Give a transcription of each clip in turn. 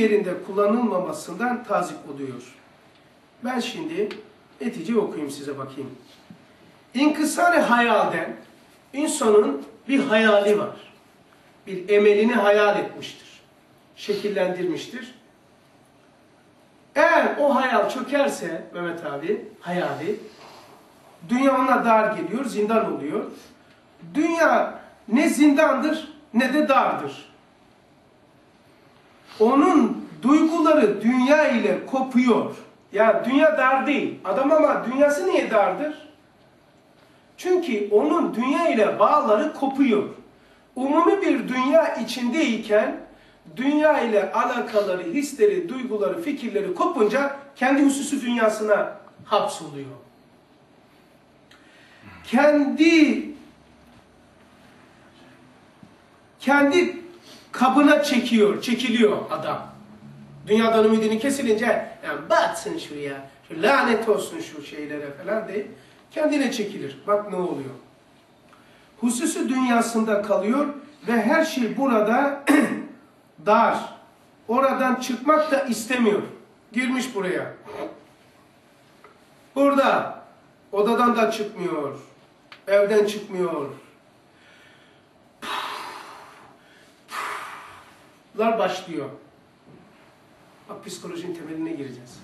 yerinde kullanılmamasından tazip oluyor. Ben şimdi netice okuyayım size bakayım. İnkısar-ı hayalden insanın bir hayali var. Bir emelini hayal etmiştir. Şekillendirmiştir. Eğer o hayal çökerse Mehmet abi hayali dünya ona dar geliyor, zindan oluyor. Dünya ne zindandır ne de dardır. Onun duyguları dünya ile kopuyor. Ya dünya dar değil. Adam ama dünyası niye dardır? Çünkü onun dünya ile bağları kopuyor. Umumi bir dünya içindeyken dünya ile alakaları, hisleri, duyguları, fikirleri kopunca kendi hususi dünyasına hapsoluyor. Kendi kendi kabına çekiyor, çekiliyor adam. Dünyadan ümidini kesilince yani batsın şuraya, şu lanet olsun şu şeylere falan değil. Kendine çekilir. Bak ne oluyor. Hususi dünyasında kalıyor ve her şey burada dar. Oradan çıkmak da istemiyor. Girmiş buraya. Burada. Odadan da çıkmıyor. Evden çıkmıyor. Lar başlıyor. Bak psikolojinin temeline gireceğiz.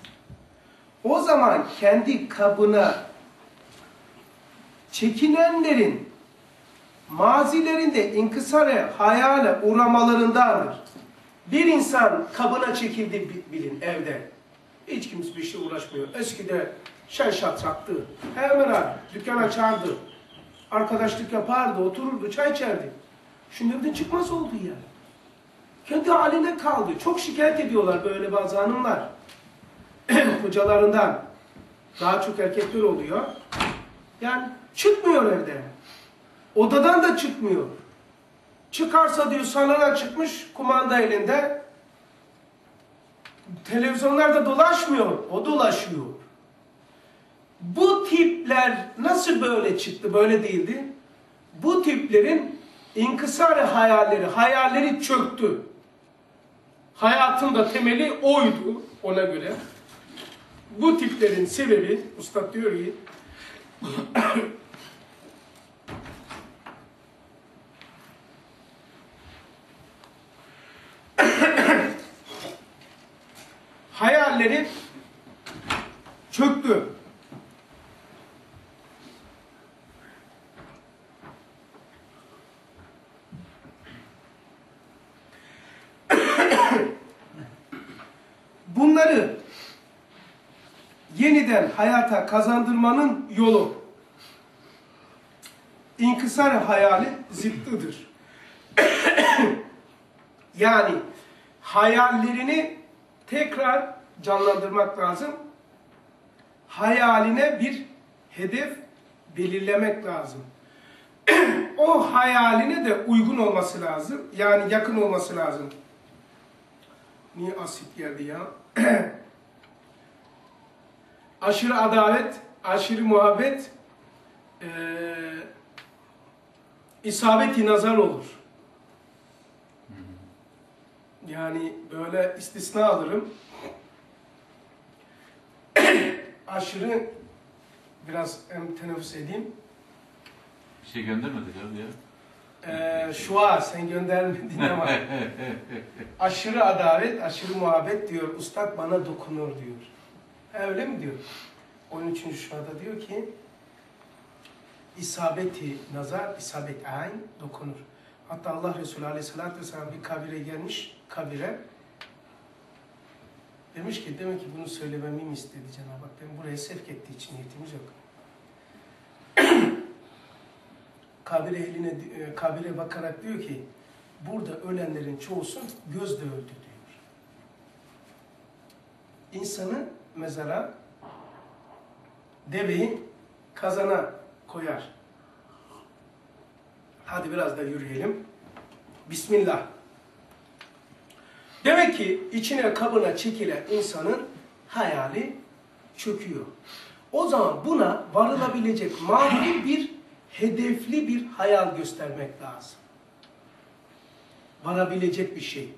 O zaman kendi kabına çekinenlerin mazilerinde inkısare hayale uğramalarındandır. Bir insan kabına çekildi bilin evde. Hiç kimse bir şey uğraşmıyor. Eskide şen şatraktı. Hemen abi dükkan açardı. Arkadaşlık yapardı, otururdu, çay içerdi. Şimdi evden çıkmaz oldu ya. Kendi haline kaldı. Çok şikayet ediyorlar böyle bazı hanımlar. Kocalarından. Daha çok erkekler oluyor. Yani çıkmıyor evden. Odadan da çıkmıyor. Çıkarsa diyor salona çıkmış kumanda elinde. Televizyonlarda dolaşmıyor. O dolaşıyor. Bu tipler nasıl böyle çıktı? Böyle değildi. Bu tiplerin inkısar hayalleri, hayalleri çöktü. Hayatın da temeli oydu ona göre. Bu tiplerin sebebi, Ustad diyor ki, hayalleri çöktü. Yeniden hayata kazandırmanın yolu inkısar hayali zıttıdır. yani hayallerini tekrar canlandırmak lazım. Hayaline bir hedef belirlemek lazım. o hayaline de uygun olması lazım. Yani yakın olması lazım. Niye asit geldi ya? aşırı adalet, aşırı muhabbet, e, isabeti nazar olur. Yani böyle istisna alırım. aşırı biraz hem teneffüs edeyim. Bir şey göndermedik abi ya. Ee, şu an sen göndermedin ama aşırı adalet, aşırı muhabbet diyor. Ustad bana dokunur diyor. Ha, öyle mi diyor? 13. şuada diyor ki isabeti nazar, isabet ayn dokunur. Hatta Allah Resulü Aleyhisselatü Vesselam bir kabire gelmiş, kabire. Demiş ki demek ki bunu söylememi mi istedi Cenab-ı Hak? Ben buraya sevk ettiği için niyetimiz yok. kabir ehline, e, kabire bakarak diyor ki burada ölenlerin çoğusu gözle öldü diyor. İnsanı mezara deveyi kazana koyar. Hadi biraz da yürüyelim. Bismillah. Demek ki içine kabına çekilen insanın hayali çöküyor. O zaman buna varılabilecek makul bir hedefli bir hayal göstermek lazım. Varabilecek bir şey.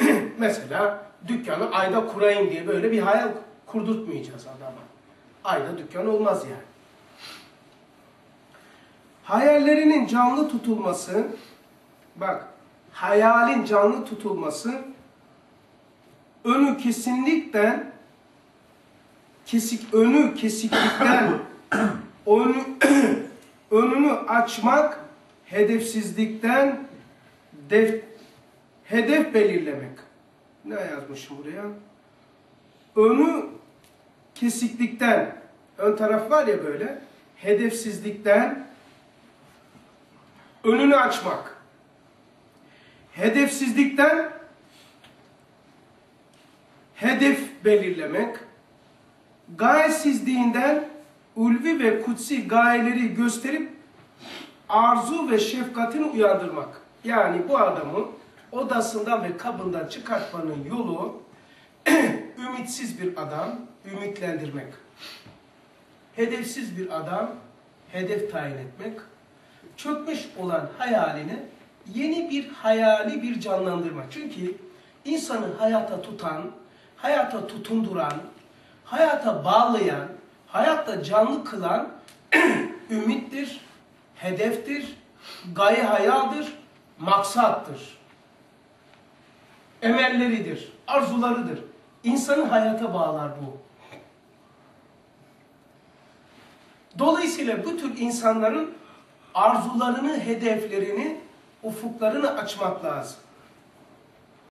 Mesela dükkanı ayda kurayım diye böyle bir hayal kurdurtmayacağız adama. Ayda dükkan olmaz yani. Hayallerinin canlı tutulması, bak hayalin canlı tutulması önü kesinlikten kesik önü kesiklikten önü, önünü açmak hedefsizlikten def, hedef belirlemek. Ne yazmışım buraya? Önü kesiklikten ön taraf var ya böyle hedefsizlikten önünü açmak. Hedefsizlikten hedef belirlemek, gayesizliğinden ulvi ve kutsi gayeleri gösterip arzu ve şefkatini uyandırmak. Yani bu adamı odasından ve kabından çıkartmanın yolu ümitsiz bir adam ümitlendirmek. Hedefsiz bir adam hedef tayin etmek. Çökmüş olan hayalini yeni bir hayali bir canlandırmak. Çünkü insanı hayata tutan, hayata tutunduran, hayata bağlayan, hayatta canlı kılan ümittir, hedeftir, gaye hayaldir, maksattır. Emelleridir, arzularıdır. İnsanı hayata bağlar bu. Dolayısıyla bu tür insanların arzularını, hedeflerini, ufuklarını açmak lazım.